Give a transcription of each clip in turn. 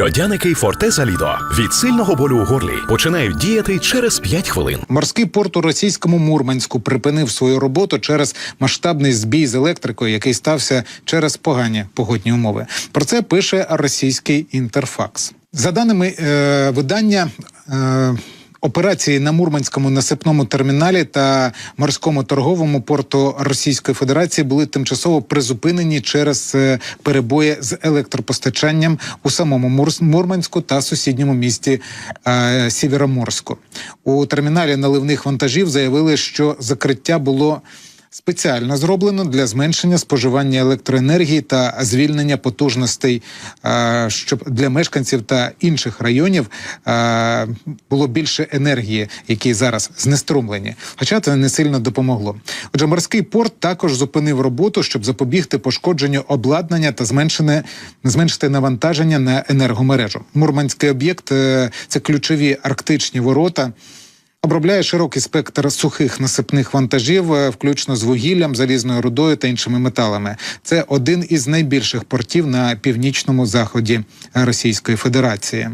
Льодяники Фортеза Лідо від сильного болю у горлі починають діяти через 5 хвилин. Морський порт у російському Мурманську припинив свою роботу через масштабний збій з електрикою, який стався через погані погодні умови. Про це пише російський інтерфакс. За даними е, видання. Е, Операції на Мурманському насипному терміналі та морському торговому порту Російської Федерації були тимчасово призупинені через е, перебої з електропостачанням у самому Мур- Мурманську та сусідньому місті е, Сєвєроморську. У терміналі наливних вантажів заявили, що закриття було. Спеціально зроблено для зменшення споживання електроенергії та звільнення потужностей, е, щоб для мешканців та інших районів е, було більше енергії, які зараз знеструмлені. Хоча це не сильно допомогло. Отже, морський порт також зупинив роботу, щоб запобігти пошкодженню обладнання та зменшене зменшити навантаження на енергомережу. Мурманський об'єкт е, це ключові арктичні ворота. Обробляє широкий спектр сухих насипних вантажів, е, включно з вугіллям, залізною рудою та іншими металами. Це один із найбільших портів на північному заході Російської Федерації.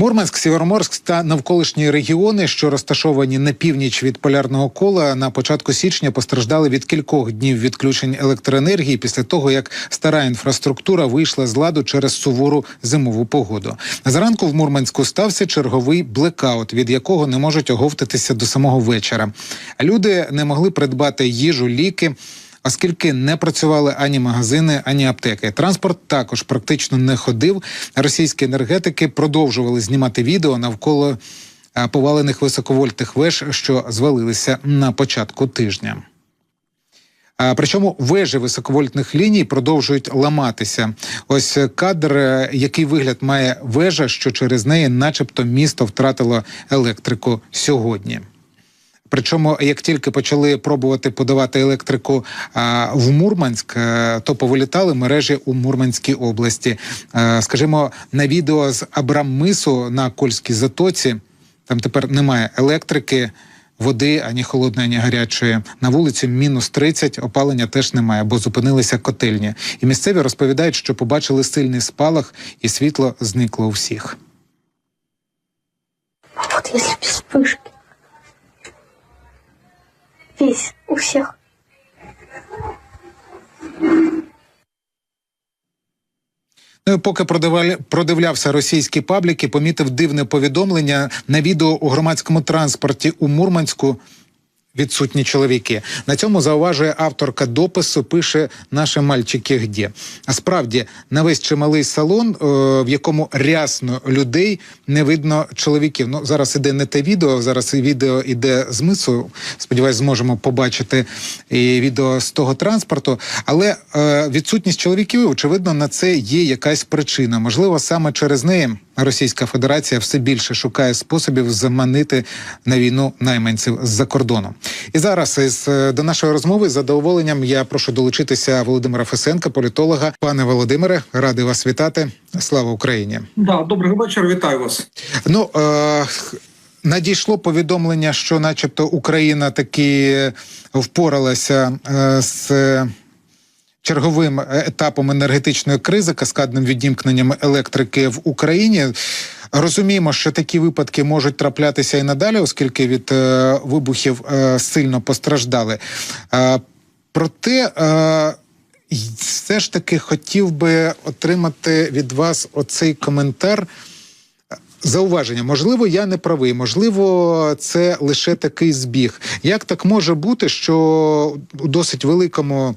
Мурманськ, Сєвєроморськ та навколишні регіони, що розташовані на північ від полярного кола, на початку січня постраждали від кількох днів відключень електроенергії після того, як стара інфраструктура вийшла з ладу через сувору зимову погоду. Зранку в Мурманську стався черговий блекаут, від якого не можуть оговтатися до самого вечора. Люди не могли придбати їжу, ліки оскільки не працювали ані магазини, ані аптеки. Транспорт також практично не ходив. Російські енергетики продовжували знімати відео навколо повалених високовольтних веж, що звалилися на початку тижня. Причому вежі високовольтних ліній продовжують ламатися. Ось кадр, е, який вигляд має вежа, що через неї, начебто, місто втратило електрику сьогодні. Причому, як тільки почали пробувати подавати електрику в Мурманськ, е, то повилітали мережі у Мурманській області. Е, скажімо, на відео з Абраммису на Кольській затоці там тепер немає електрики. Води ані холодної, ані гарячої на вулиці мінус 30, опалення теж немає, бо зупинилися котельні. І місцеві розповідають, що побачили сильний спалах, і світло зникло у всіх. Вот если без вспышки. Весь, у всех. Ну, і поки продивля- продивлявся російські пабліки, помітив дивне повідомлення на відео у громадському транспорті у Мурманську. Відсутні чоловіки на цьому зауважує авторка допису. Пише наші мальчики где. А справді на весь чималий салон, е, в якому рясно людей не видно чоловіків. Ну зараз іде не те відео. Зараз відео іде з мису. Сподіваюсь, зможемо побачити і відео з того транспорту. Але е, відсутність чоловіків, очевидно, на це є якась причина. Можливо, саме через неї Російська Федерація все більше шукає способів заманити на війну найманців з-за кордону. І зараз із е, до нашої розмови з задоволенням я прошу долучитися Володимира Фесенка, політолога. Пане Володимире, радий вас вітати. Слава Україні! Да, доброго вечора, вітаю вас. Ну е- надійшло повідомлення, що, начебто, Україна таки впоралася е- з. Черговим етапом енергетичної кризи, каскадним відімкненням електрики в Україні. Розуміємо, що такі випадки можуть траплятися і надалі, оскільки від е, вибухів е, сильно постраждали. Е, проте е, все ж таки хотів би отримати від вас оцей коментар. Зауваження, можливо, я не правий, можливо, це лише такий збіг. Як так може бути, що у досить великому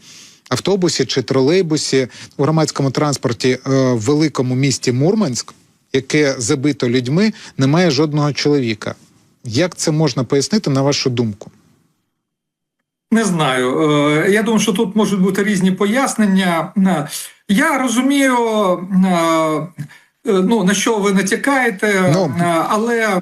автобусі чи тролейбусі у громадському транспорті е, в великому місті Мурманськ, яке забито людьми, немає жодного чоловіка? Як це можна пояснити на вашу думку? Не знаю. Е, Я думаю, що тут можуть бути різні пояснення. Е, Я розумію, ну на що ви натякаєте, Ну. але.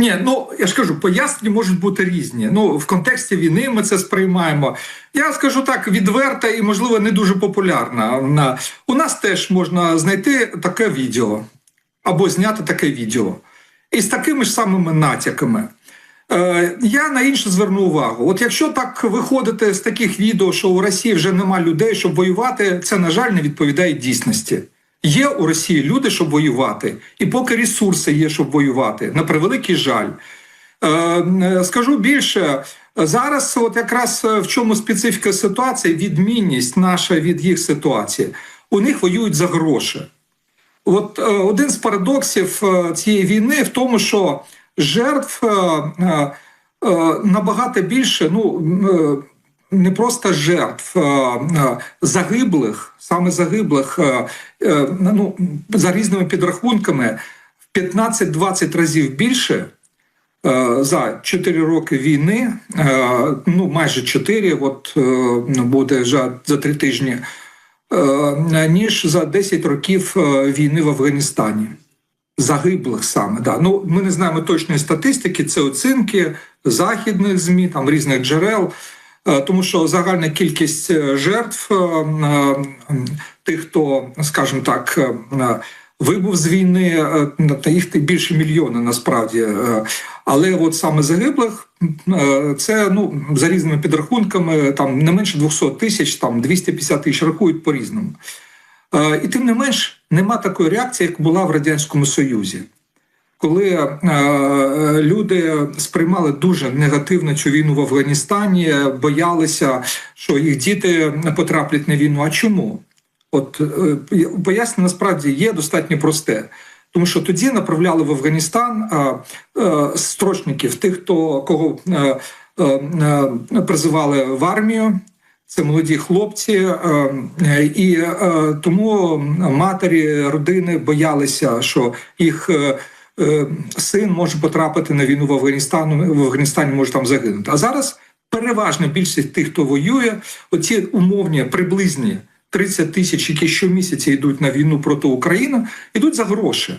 Ні, ну я ж кажу, пояснення можуть бути різні. Ну в контексті війни ми це сприймаємо. Я скажу так, відверта і можливо не дуже популярна. У нас теж можна знайти таке відео або зняти таке відео із такими ж самими натяками. Е, Я на інше зверну увагу. От якщо так виходити з таких відео, що у Росії вже нема людей, щоб воювати, це на жаль не відповідає дійсності. Є у Росії люди, щоб воювати, і поки ресурси є, щоб воювати, на превеликий жаль. Е, е, Скажу більше. Зараз, от якраз е, в чому специфіка ситуації, відмінність наша від їх ситуації. У них воюють за гроші. От один з парадоксів цієї війни в тому, що жертв набагато більше, ну не просто жертв, загиблих, саме загиблих, е, ну за різними підрахунками, в 15-20 разів більше. Е, За 4 роки війни, е, ну майже 4, от е, буде вже за 3 тижні, ніж за 10 років війни в Афганістані. Загиблих саме. Да. Ну, ми не знаємо точної статистики, це оцінки західних ЗМІ, там різних джерел, тому що загальна кількість е, жертв е, е, тих, хто, скажімо так, е, е, вибув з війни, е, та їх більше мільйона насправді. е, Але от саме загиблих е, це ну за різними підрахунками, там не менше 200 тисяч, там 250 тисяч рахують по різному. Е, І тим не менш нема такої реакції, як була в радянському Союзі. Коли е, люди сприймали дуже негативно цю війну в Афганістані, боялися, що їх діти потраплять на війну. А чому? От е, пояснення насправді є достатньо просте. Тому що тоді направляли в Афганістан е, е, строчників, тих, хто кого е, е, призивали в армію. Це молоді хлопці, е, і е, тому матері родини боялися, що їх син може потрапити на війну в Афганістану, в Афганістані може там загинути. А зараз переважна більшість тих, хто воює, оці умовні приблизні 30 тисяч, які щомісяця йдуть на війну проти України, йдуть за гроші.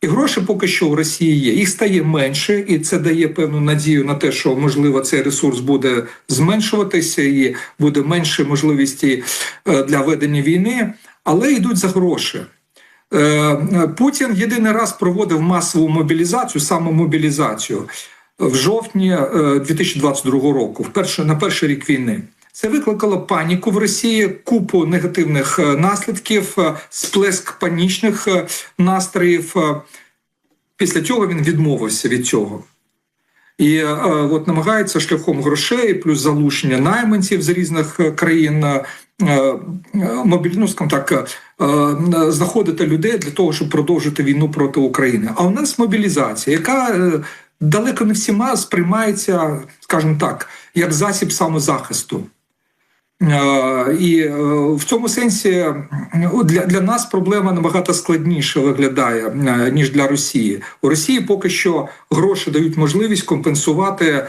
І гроші поки що в Росії є. Їх стає менше, і це дає певну надію на те, що можливо цей ресурс буде зменшуватися і буде менше можливості е, для ведення війни, але йдуть за гроші. Е, Путін єдиний раз проводив масову мобілізацію, самомобілізацію в жовтні е, 2022 року, в перший, на перший рік війни. Це викликало паніку в Росії, купу негативних е, наслідків, е, сплеск панічних е, настроїв. Е, Після цього він відмовився від цього. І е, от намагається шляхом грошей, плюс залучення найманців з різних е, країн е, е, ну, скажімо так, е, знаходити людей для того, щоб продовжити війну проти України. А у нас мобілізація, яка далеко не всіма сприймається, скажімо так, як засіб самозахисту. І в цьому сенсі е, для, для нас проблема набагато складніше виглядає ніж для Росії. У Росії поки що гроші дають можливість компенсувати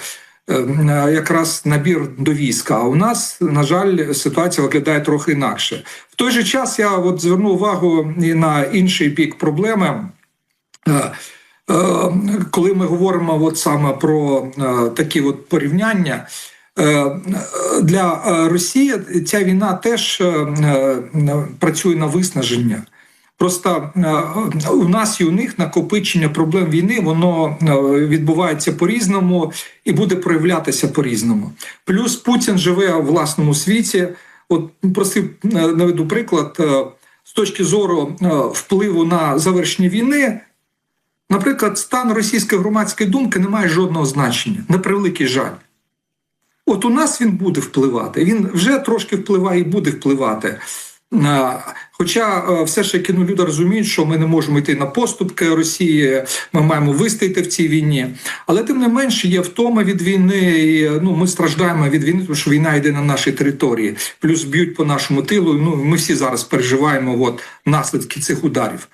якраз набір до війська. А у нас, на жаль, ситуація виглядає трохи інакше. В той же час я от зверну увагу і на інший бік проблеми. Е, е, Коли ми говоримо от саме про е, такі от порівняння. Е, Для е, Росії ця війна теж е, е, працює на виснаження. Просто е, у нас і у них накопичення проблем війни воно е, відбувається по-різному і буде проявлятися по-різному. Плюс Путін живе у власному світі. От просив е, наведу приклад з точки зору впливу на завершення війни. Наприклад, стан російської громадської думки не має жодного значення, на превеликий жаль. От у нас він буде впливати. Він вже трошки впливає і буде впливати. А, Хоча е, все ж таки ну, люди розуміють, що ми не можемо йти на поступки Росії, ми маємо вистояти в цій війні. Але тим не менше є втома від війни. і ну, Ми страждаємо від війни, тому що війна йде на нашій території, плюс б'ють по нашому тилу. Ну ми всі зараз переживаємо от, наслідки цих ударів.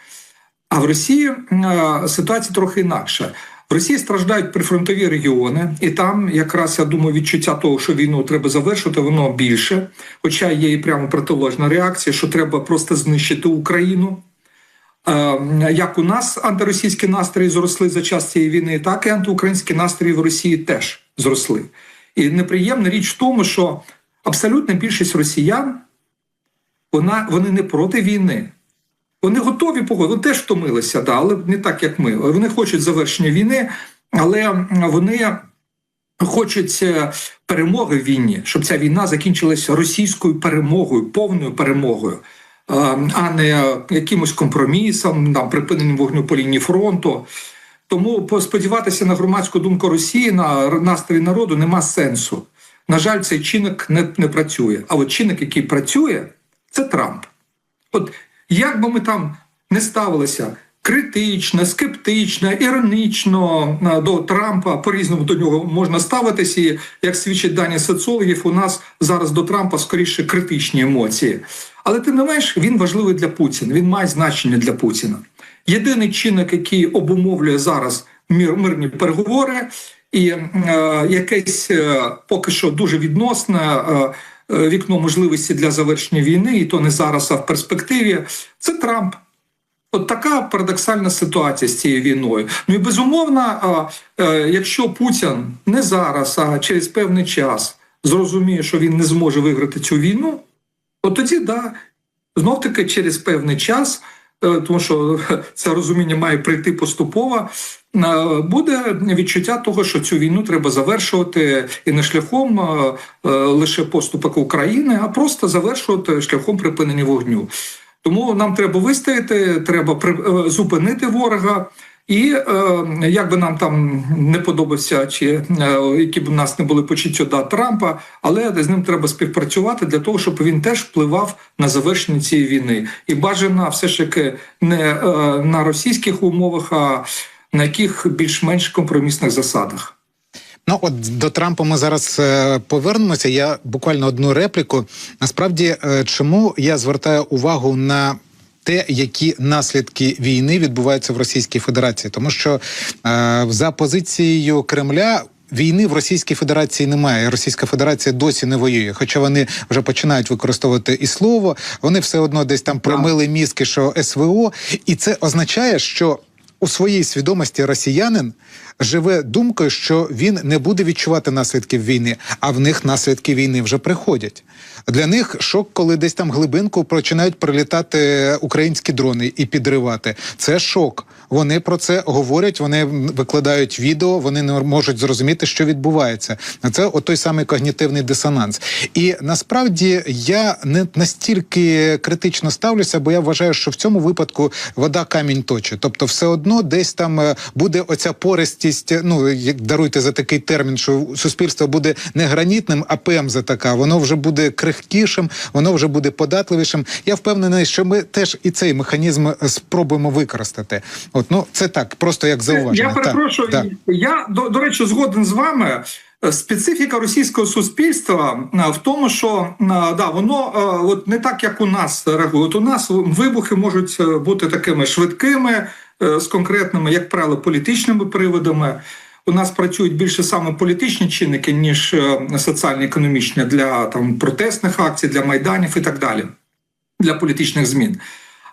А в Росії е, ситуація трохи інакша. В Росії страждають прифронтові регіони, і там якраз я думаю, відчуття того, що війну треба завершити, воно більше. Хоча є і прямо протилежна реакція, що треба просто знищити Україну. Е, Як у нас антиросійські настрої зросли за час цієї війни, так і антиукраїнські настрої в Росії теж зросли. І неприємна річ в тому, що абсолютна більшість росіян вона, вони не проти війни. Вони готові погодити, вони теж втомилися, да, але не так, як ми. Вони хочуть завершення війни, але вони хочуть е, перемоги в війні, щоб ця війна закінчилася російською перемогою, повною перемогою. а не якимось компромісом, там припиненням вогню по лінії фронту. Тому сподіватися на громадську думку Росії на настрій народу нема сенсу. На жаль, цей чинник не, не працює. А от чинник, який працює, це Трамп. От як би ми там не ставилися критично, скептично, іронічно е, до Трампа, по-різному до нього можна ставитися. І як свідчать дані соціологів, у нас зараз до Трампа скоріше критичні емоції. Але тим не менш він важливий для Путіна. Він має значення для Путіна. Єдиний чинник, який обумовлює зараз мир, мирні переговори, і е, якесь е, поки що дуже відносне е, вікно можливості для завершення війни, і то не зараз, а в перспективі, це Трамп. От така парадоксальна ситуація з цією війною. Ну і безумовно, е, якщо Путін не зараз, а через певний час зрозуміє, що він не зможе виграти цю війну, от тоді да, знов таки через певний час, е, тому що це розуміння має прийти поступово. Буде відчуття того, що цю війну треба завершувати і не шляхом е, лише поступок України, а просто завершувати шляхом припинення вогню. Тому нам треба вистояти, треба е, зупинити ворога. І е, як би нам там не подобався, чи які б у нас не були почуття до Трампа, але з ним треба співпрацювати для того, щоб він теж впливав на завершення цієї війни. І бажано все ж таки не на російських умовах, а на яких більш-менш компромісних засадах. Ну от до Трампа ми зараз е, повернемося. Я буквально одну репліку. Насправді, е, чому я звертаю увагу на те, які наслідки війни відбуваються в Російській Федерації, тому що е, за позицією Кремля. Війни в Російській Федерації немає. Російська Федерація досі не воює. Хоча вони вже починають використовувати і слово, вони все одно десь там промили мізки, що СВО, і це означає, що у своїй свідомості росіянин живе думкою, що він не буде відчувати наслідків війни, а в них наслідки війни вже приходять. Для них шок, коли десь там глибинку починають прилітати українські дрони і підривати. Це шок. Вони про це говорять, вони викладають відео, вони не можуть зрозуміти, що відбувається. Це той самий когнітивний дисонанс. І насправді я не настільки критично ставлюся, бо я вважаю, що в цьому випадку вода камінь точить. Тобто, все одно десь там е, буде оця пористість. Ну як даруйте за такий термін, що суспільство буде не гранітним, а пемза така. Воно вже буде крихкішим, воно вже буде податливішим. Я впевнений, що ми теж і цей механізм спробуємо використати. От ну це так, просто як зауваження. Я перепрошую, Так, я до, до речі, згоден з вами. Специфіка російського суспільства в тому, що да, воно от не так, як у нас реагує. От у нас вибухи можуть е, бути такими швидкими, з конкретними, як правило, політичними приводами. У нас працюють більше саме політичні чинники, ніж е, соціально-економічні для там протестних акцій, для майданів і так далі, для політичних змін.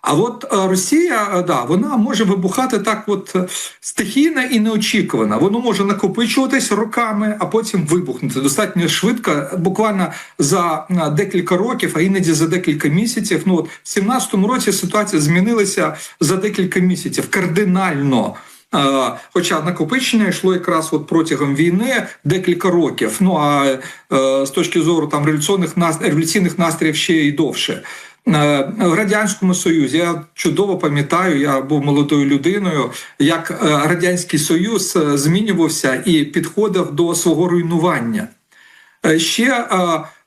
А от е, Росія, е, да, вона може вибухати так, от е, стихійно і неочікувано. Воно може накопичуватись роками, а потім вибухнути достатньо швидко, буквально за декілька років, а іноді за декілька місяців. Ну от в 17-му році ситуація змінилася за декілька місяців кардинально. Хоча накопичення йшло якраз от протягом війни декілька років. Ну а з точки зору там революційних настроїв ще й довше. Е, В радянському союзі я чудово пам'ятаю, я був молодою людиною, як е, радянський союз е, змінювався і підходив до свого руйнування. Ще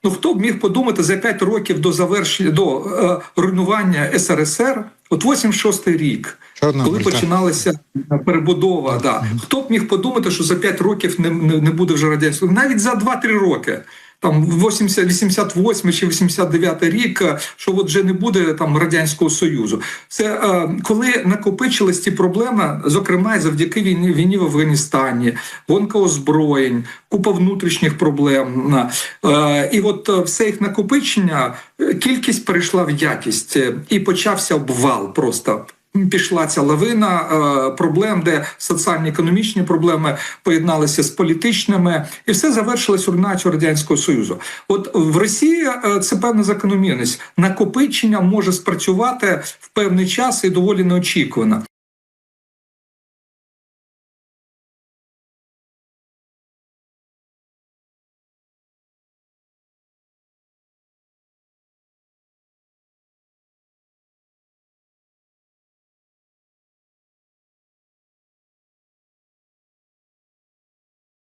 ну хто б міг подумати за 5 років до завершення до руйнування СРСР, от 86-й рік, Чорнобиль, коли так. починалася перебудова. Да. Хто б міг подумати, що за 5 років не, не, не буде вже радянського, навіть за 2-3 роки. Там 80, 88 чи 89 рік, е, що от вже не буде там радянського союзу. Це е, коли накопичились ці проблеми, зокрема і завдяки війні війні в Афганістані, гонка озброєнь, купа внутрішніх проблем. Е, і от е, все їх накопичення, е, кількість перейшла в якість, і почався обвал просто. Пішла ця лавина е, проблем, де соціально-економічні проблеми поєдналися з політичними, і все завершилось руйнацією радянського союзу. От в Росії е, це певна закономірність. Накопичення може спрацювати в певний час і доволі неочікувано.